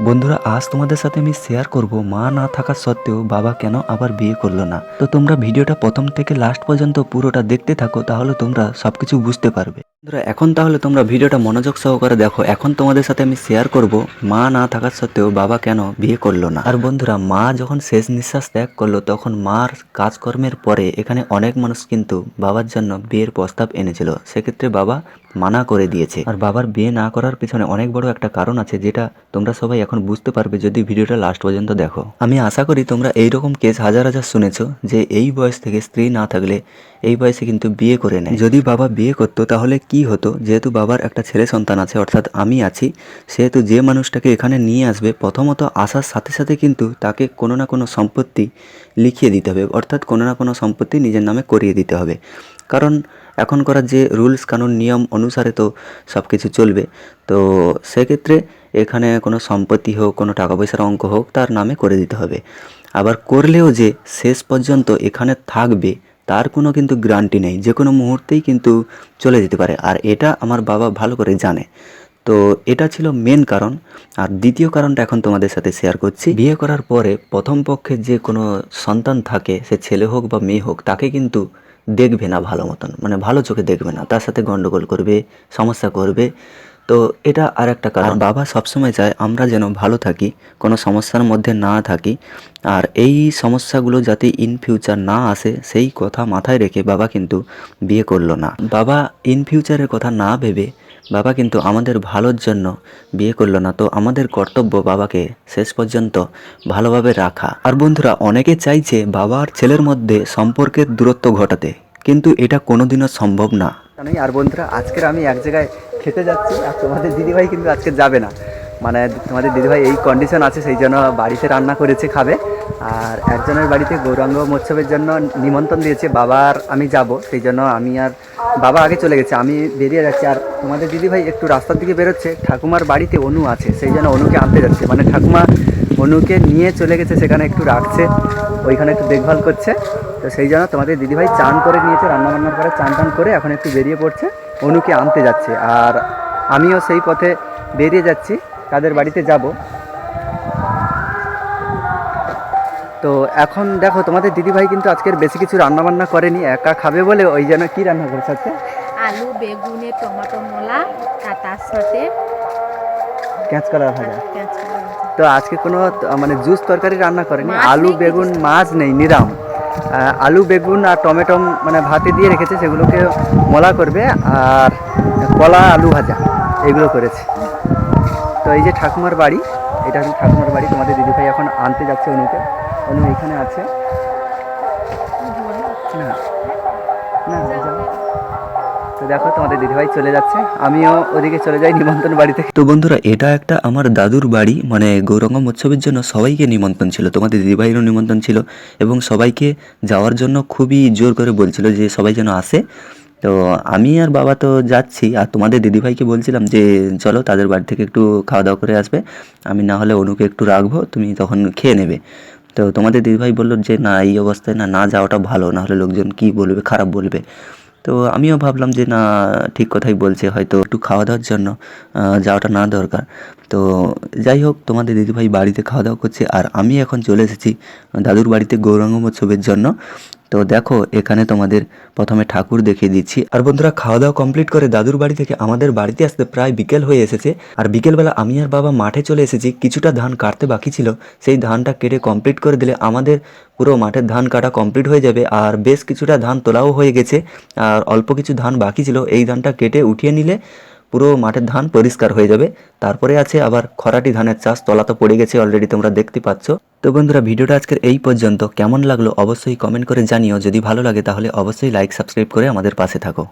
বন্ধুরা, আজ তোমাদের সাথে আমি শেয়ার করব মা না থাকা সত্ত্বেও বাবা কেন আবার বিয়ে করল না। তো তোমরা ভিডিওটা প্রথম থেকে লাস্ট পর্যন্ত পুরোটা দেখতে থাকো, তাহলে তোমরা সবকিছু বুঝতে পারবে। বন্ধুরা, এখন তাহলে তোমরা ভিডিওটা মনোযোগ সহকারে দেখো। এখন তোমাদের সাথে আমি শেয়ার করব, মা না থাকা সত্ত্বেও বাবা কেন বিয়ে করল না? আর বন্ধুরা, মা যখন শেষ নিঃশ্বাস ত্যাগ করল, তখন মার কাজকর্মের পরে এখানে অনেক মানুষ কিন্তু বাবার জন্য বিয়ের প্রস্তাব এনেছিল। সেক্ষেত্রে বাবা মানা করে দিয়েছে। আর বাবার বিয়ে না করার পিছনে অনেক বড় একটা কারণ আছে, যেটা তোমরা সবাই এখন বুঝতে পারবে যদি ভিডিওটা লাস্ট পর্যন্ত দেখো। আমি আশা করি তোমরা এইরকম কেস হাজার হাজার শুনেছো, যে এই বয়স থেকে স্ত্রী না থাকলে এই বয়সে কিন্তু বিয়ে করে নেয়। যদি বাবা বিয়ে করতো, তাহলে কি হতো? যেহেতু বাবার একটা ছেলে সন্তান আছে, অর্থাৎ আমি আছি, সেহেতু যে মানুষটাকে এখানে নিয়ে আসবে, প্রথমত আসার সাথে সাথে কিন্তু তাকে কোনো না কোনো সম্পত্তি লিখিয়ে দিতে হবে, অর্থাৎ কোনো না কোনো সম্পত্তি নিজের নামে করিয়ে দিতে হবে। কারণ এখন করার যে রুলস, কানুন, নিয়ম অনুসারে তো সব কিছু চলবে, তো সেক্ষেত্রে এখানে কোনো সম্পত্তি হোক, কোনো টাকা পয়সার অঙ্ক হোক, তার নামে করে দিতে হবে। আবার করলেও যে শেষ পর্যন্ত এখানে থাকবে তার কোনো কিন্তু গ্যারান্টি নেই, যে কোনো মুহূর্তেই কিন্তু চলে যেতে পারে। আর এটা আমার বাবা ভালো করে জানে। তো এটা ছিল মেন কারণ। আর দ্বিতীয় কারণটা এখন তোমাদের সাথে শেয়ার করছি। বিয়ে করার পরে প্রথম পক্ষে যে কোনো সন্তান থাকে, সে ছেলে হোক বা মেয়ে হোক, তাকে কিন্তু দেখবে না ভালো মতন। মানে ভালো চোখে দেখবে না। তার সাথে গণ্ডগোল করবে, সমস্যা করবে। তো এটা আর একটা কারণ বাবা সবসময় চায় আমরা যেন ভালো থাকি কোনো সমস্যার মধ্যে না থাকি। আর এই সমস্যাগুলো যাতে ইন ফিউচার না আসে সেই কথা মাথায় রেখে বাবা কিন্তু বিয়ে করল না। বাবা ইন ফিউচারের কথা না ভেবে বাবা কিন্তু আমাদের ভালোর জন্য বিয়ে করল না। তো আমাদের কর্তব্য বাবাকে শেষ পর্যন্ত ভালোভাবে রাখা। আর বন্ধুরা অনেকে চাইছে বাবা আর ছেলের মধ্যে সম্পর্কের দূরত্ব ঘটাতে কিন্তু এটা কোনোদিনও সম্ভব না। আর বন্ধুরা আজকের আমি এক জায়গায় খেতে যাচ্ছি আর তোমাদের দিদিভাই কিন্তু আজকে যাবে না। মানে তোমাদের দিদিভাই এই কন্ডিশন আছে, সেই জন্য বাড়িতে রান্না করেছে, খাবে। আর একজনের বাড়িতে গৌরাঙ্গ মৎসবের জন্য নিমন্ত্রণ দিয়েছে, বাবার আমি যাব, সেই জন্য আমি আর বাবা আগে চলে গেছে, আমি বেরিয়ে যাচ্ছি। আর তোমাদের দিদিভাই একটু রাস্তার দিকে বেরোচ্ছে, ঠাকুমার বাড়িতে অনু আছে, সেই জন্য অনুকে আনতে যাচ্ছে। মানে ঠাকুমা অনুকে নিয়ে চলে গেছে, সেখানে একটু রাখছে, ওইখানে একটু দেখভাল করছে। তো সেই জন্য তোমাদের দিদিভাই চান করে নিয়েছে রান্না বান্নার পরে চান টান করে এখন একটু বেরিয়ে পড়ছে। অনুকে আনতে যাচ্ছে। আর আমিও সেই পথে বেরিয়ে যাচ্ছি। তাদের বাড়িতে যাব। তো এখন দেখো তোমাদের দিদিভাই কিন্তু আজকের বেশি কিছু রান্না বান্না করেনি একা খাবে বলে ওই জন্য কি রান্না করেছে আজকে? আলু বেগুনে টমেটো মোলা তার সাথে ক্যাঁচ করা ভাজা। তো আজকে কোনো মানে জুস তরকারি রান্না করেনি? আলু বেগুন মাছ নেই নিরাম। আলু, বেগুন আর টমেটো মানে ভাতে দিয়ে রেখেছে, সেগুলোকে মলা করবে আর কলা, আলু ভাজা এগুলো করেছে। তো এই যে ঠাকুমার বাড়ি, এটা হচ্ছে ঠাকুমার বাড়ি, তোমাদের দিদিভাই এখন আনতে যাচ্ছে অনুকে। অনু এখানে আছে। না যাও। তো দেখো, তোমাদের দিদিভাই চলে যাচ্ছে। আমিও ওদিকে চলে যাই নিমন্ত্রণ বাড়ি থেকে। তো বন্ধুরা, এটা একটা আমার দাদুর বাড়ি মানে গৌরঙ্গ উৎসবের জন্য সবাইকে নিমন্ত্রণ ছিল, তোমাদের দিদিভাইয়েরও নিমন্ত্রণ ছিল, এবং সবাইকে যাওয়ার জন্য খুবই জোর করে বলছিল যে সবাই যেন আসে। তো আমি আর বাবা তো যাচ্ছি, আর তোমাদের দিদিভাইকে বলছিলাম যে, চলো তাদের বাড়ি থেকে একটু খাওয়া দাওয়া করে আসবে। আমি না হলে অনুকে একটু রাখব, তুমি তখন খেয়ে নেবে। তো তোমাদের দিদিভাই বলল যে, না, এই অবস্থায় না না যাওয়াটা ভালো, না হলে লোকজন কি বলবে, খারাপ বলবে? তো আমিও ভাবলাম যে, না, ঠিক কথাই বলছে, হয়তো একটু খাওয়া দাওয়ার জন্য যাওয়াটা না দরকার। তো যাই হোক, তোমাদের দিদিভাই বাড়িতে খাওয়া দাওয়া করছে, আর আমি এখন চলে এসেছি দাদুর বাড়িতে গৌরাঙ্গ উৎসবের জন্য। তো দেখো, এখানে তোমাদের প্রথমে ঠাকুর দেখিয়ে দিচ্ছি। আর বন্ধুরা খাওয়া দাওয়া কমপ্লিট করে দাদুর বাড়ি থেকে আমাদের বাড়িতে আসতে প্রায় বিকেল হয়ে এসেছে। আর বিকেলবেলা আমি আর বাবা মাঠে চলে এসেছি। কিছুটা ধান কাটতে বাকি ছিল। সেই ধানটা কেটে কমপ্লিট করে দিলে আমাদের পুরো মাঠের ধান কাটা কমপ্লিট হয়ে যাবে। আর বেশ কিছুটা ধান তোলাও হয়ে গেছে। আর অল্প কিছু ধান বাকি ছিল। এই ধানটা কেটে উঠিয়ে নিলে পুরো মাঠের ধান পরিষ্কার হয়ে যাবে। তারপরে আছে আবার খরাটি ধানের চাষ তলা তো পড়ে গেছে অলরেডি তোমরা দেখতে পাচ্ছ। তো বন্ধুরা, ভিডিওটা আজকের এই পর্যন্ত। কেমন লাগল অবশ্যই কমেন্ট করে জানিও। যদি ভালো লাগে তাহলে অবশ্যই লাইক সাবস্ক্রাইব করে আমাদের পাশে থাকো।